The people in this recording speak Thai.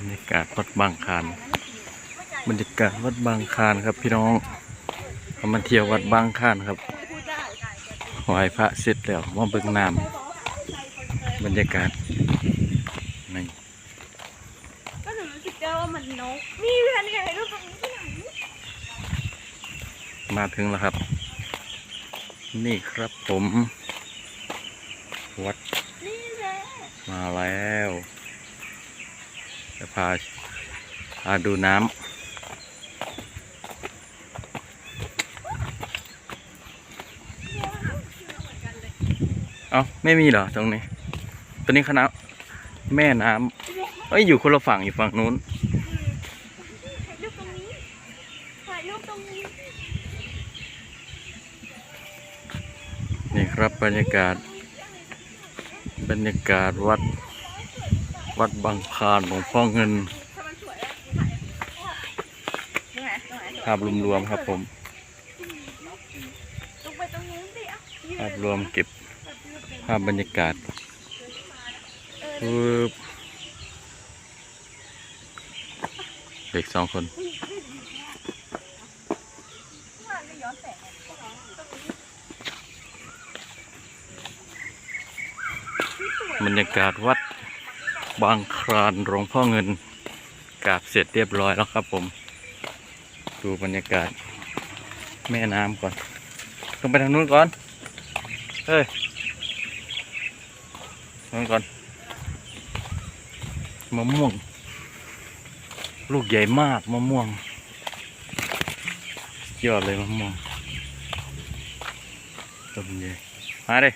รยากาศวัดบางคานบรรยากาศวัดบางคานครับพี่น้องเรามาเที่ยววัดบางคานครับไหว้พระเสร็จแล้วมาเบิ่งน้ำบรรยากาศนี่ก็หนูรู้สึกได้ว่ามันนกนี่พี่ทันยังไงรูปตรงนี้ที่ไหนมาถึงแล้วครับ นี่ครับผม วัดนี่แหละมาแล้ว จะพาพาดูน้ำเอาไม่มีเหรอตรงนี้ ตัวนี้คณะแม่น้ำเอ้ยอยู่คนละฝั่งอยู่ฝั่งนู้นถ่ายรูปตรงนี้ถ่ายรูปตรงนี้นี่ครับบรรยากาศ บรรยากาศวัด วัดบางคานหลวงพ่อเงิน ภาพรวมๆครับผม ภาพรวมเก็บภาพบรรยากาศเออปึ๊บเด็กสองคนว่าจะย้อนแสงอะตรงนี้บรรยากาศวัด บางครานหลวงพ่อเงินกราบเสร็จเรียบร้อยแล้วครับผม ดูบรรยากาศ แม่น้ำก่อนต้องไปทางนู้นก่อน เฮ้ยนู้นก่อนมะม่วง ลูกใหญ่มากมะม่วงยอดเลยมะม่วงต้นใหญ่มาเลย